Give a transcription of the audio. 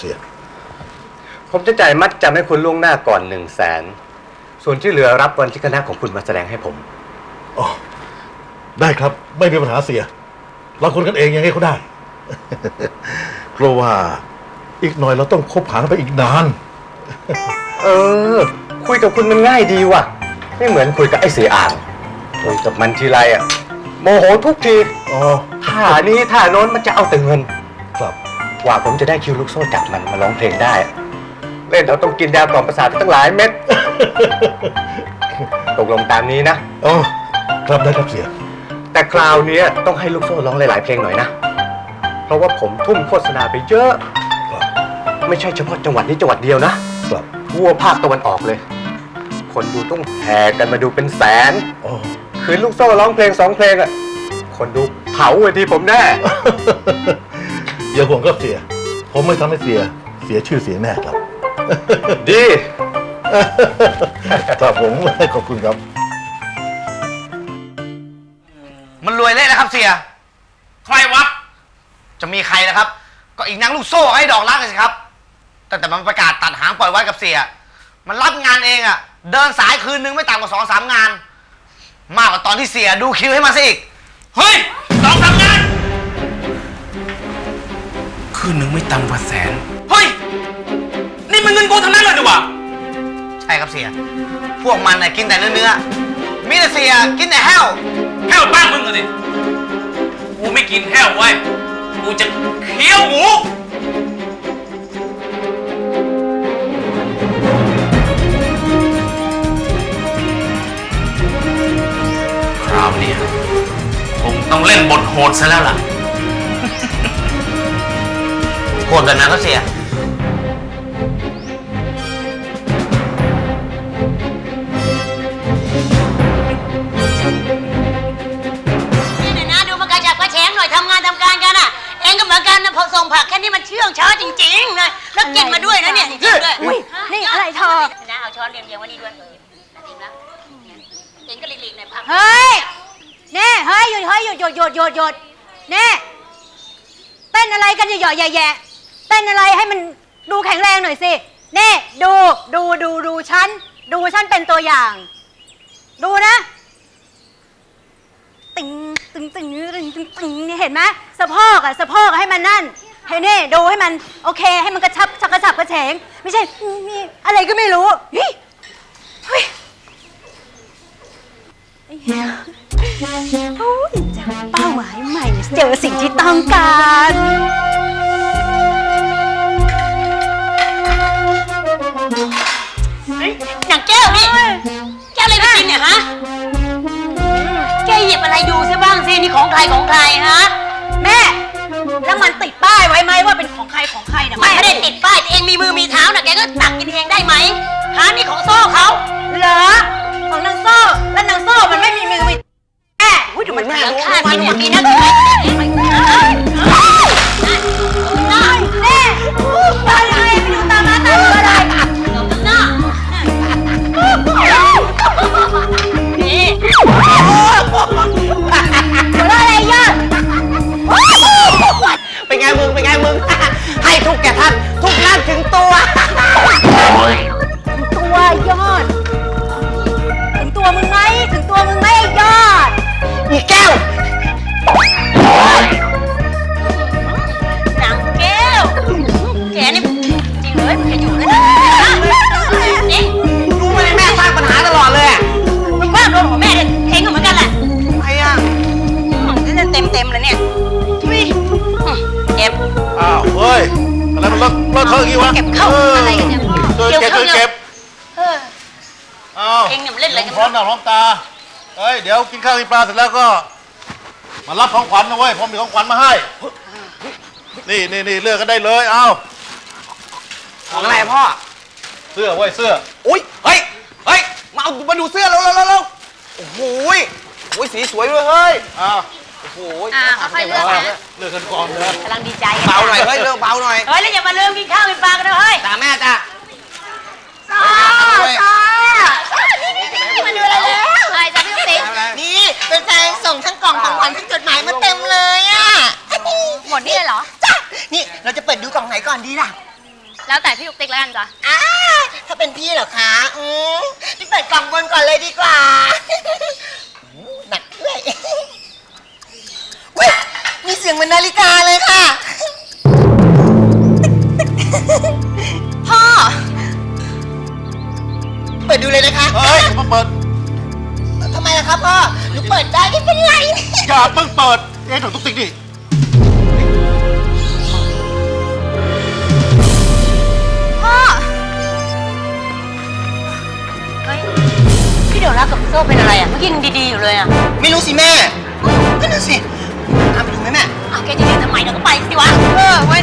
เสีย ผมจะจ่ายมัดจำให้คุณล่วงหน้าก่อนหนึ่งแสนส่วนที่เหลือรับวันที่คณะของคุณมาแสดงให้ผม อ๋อ ได้ครับ ไม่มีปัญหาเสีย เราคนกันเองยังไงเขาได้ เพราะว่าอีกหน่อยเราต้องคบหากันไปอีกนาน เออ คุยกับคุณมันง่ายดีว่ะ ไม่เหมือนคุยกับไอ้เสียอ่างคุยกับมันทีไรอะโมโหทุกทีอ๋อท่านี้ท่าโน้นมันจะเอาแต่เงิน ครับ กว่าผมจะได้คิวลูกโซ่จากมันมาร้องเพลงได้ เล่นเราต้องกินยากล่อมประสาทไปตั้งหลายเม็ด ตกลงตามนี้นะ อ๋อครับได้ครับเสีย แต่คราวเนี้ยต้องให้ลูกโซ่ร้องหลาย ๆ เพลงหน่อยนะ เพราะว่าผมทุ่มโฆษณาไปเยอะ ครับไม่ใช่เฉพาะจังหวัดนี้จังหวัดเดียวนะ ครับทั่วภาคตะวันออกเลย คนดูต้องแห่กันมาดูเป็นแสน อ๋อ คืนลูกโซ่ร้องเพลงสองเพลงอะคนดูเผาเวทีผมแน่ อย่าห่วงครับเสีย ผมไม่ทำให้เสีย เสียชื่อเสียงแน่ครับ ดี ครับผมขอบคุณครับ มันรวยเลยนะครับเสีย ใครวะ จะมีใครนะครับ ก็อีกนางลูกโซ่ให้ดอกรักเลยสิครับตั้งแต่มันประกาศตัดหางปล่อยไว้กับเสีย มันรับงานเองอะเดินสายคืนนึงไม่ต่ำกว่าสองสามงาน มากกว่าตอนที่เสียดูคิวให้มาซะอีก เฮ้ย คืนหนึ่งไม่ต่ำกว่าแสน เฮ้ย นี่มันเงินกูทั้งนั้นเลยดีกว่าใช่ครับเสีย พวกมันน่ะกินแต่เนื้อเนื้อๆมีแต่เสียกินแต่แห้วแห้วบ้างมึงอะสิกูไม่กินแห้วไว้ยกูจะเคี้ยวหมู คราวเนี้ยคงต้องเล่นบทโหดซะแล้วล่ะ ดแบบนั้นก็เสีย นี่หน่อยนะดูมากระฉับกระแฉงหน่อยทำงานทำการกันอะ เองก็เหมือนกันนะพอส่งผักแค่นี้มันเชื่องช้าจริงๆนะแล้วกินมาด้วยนะเนี่ยจริงๆด้วยอุ๊ยนี่อะไรเธอ นะเอาช้อนเรียงๆไว้นี่ด้วยจริงนะเองก็หลีกๆหน่อยผัก เฮ้ยเน่เฮ้ยหยุดเฮ้ยหยุดหยุดหยุดหยุดหยุดเน่เต้นอะไรกันหย่อๆแย่ๆ เต้นอะไรให้มันดูแข็งแรงหน่อยสิเน่ดูดูดูดูฉัน ดูฉันเป็นตัวอย่าง ดูนะตึงตึงตึงตึงตึงตึงนี่เห็นไหมสะโพกอะสะโพกอะให้มันนั่นให้เน่ดูให้มันโอเค ให้มันกระชับชักกระชับกระเฉง ไม่ใช่มีอะไรก็ไม่รู้เฮ้ยเฮ้ยโอ้ยจากเป้าหมายใหม่ เจอสิ่งที่ต้องการ หนังแก้วนี่แก้วอะไรไปกินเนี่ยฮะแกหยิบอะไรดูซิบ้างสินี่ของใครของใครฮะแม่ แล้วมันติดป้ายไว้ไหมว่าเป็นของใครของใครเนี่ยมันไม่ได้ติดป้ายเองมีมือมีเท้าน่ะแกก็ตักกินเองได้ไหมฮะนี่ของโซ่เขาเหรอของนางโซ่แล้วนางโซ่มันไม่มีมือมีแม่อุ้ยดูมันเหแม่ลืองดูข้ามักินนมัอย่างนนี้นี่นะ เลอะเลอะเทอะอย่างงี้วะเก็บเข้าอะไรกันเนี่ยช่วยเก็บช่วยเก็บเอออ้าวเองเนี่ยมันเล่นอะไรกัน พร้อมหน้าพร้อมตาเฮ้ยเดี๋ยวกินข้าวกินปลาเสร็จแล้วก็ มารับของขวัญนะเว้ยผมมีของขวัญมาให้ นี่นี่นี่เลือกกันได้เลยเอ้าของอะไรพ่อ เสื้อเว้ยเสื้อ อุ้ย เฮ้ย เฮ้ย มาเอามาดูเสื้อแล้วแล้วแล้วโอ้โหยโอ้ยสีสวยด้วยเฮ้ย อ้าว โอ้โหอ่าค่อยๆเลือกนะเลือกกันก่อนเลยกำลังดีใจเบาหน่อยเฮ้ยเริ่มเบาหน่อยเฮ้ยแล้วอย่ามาลืมกินข้าวกินปลากันนะเฮ้ยตาแม่จ้าซ่าซ่านี่นี่นี่มาดูอะไรแล้วใครจะพี่ติ๊กนี่เป็นแฟนส่งทั้งกล่องของขวัญทั้งจดหมายมาเต็มเลยอะหมดนี่เลยเหรอจ้ะนี่เราจะเปิดดูกล่องไหนก่อนดีล่ะ แล้วแต่พี่ลูกติ๊กแล้วกันจ้ะอ้าถ้าเป็นพี่เหรอคะอืมพี่เปิดกล่องบนก่อนเลยดีกว่าอู้หนักด้วยเว้ยมีเสียงเหมือนนาฬิกาเลยค่ะ พ่อ เปิดดูเลยนะคะเฮ้ยมาเปิด ทำไมล่ะครับพ่อ หนูเปิดได้ไม่เป็นไร อย่าเพิ่งเปิดเอ๊ะหนูตุ๊กติ๊กดิพ่อ เฮ้ย พี่เดี๋ยวรักกับพี่โซ่เป็นอะไรอะ เมื่อกี้ยังดีๆอยู่เลยอะ ไม่รู้สิแม่ก็นั่นสิ แกจะเรียนทำไมเราก็ไปสิวะ เออเว้ย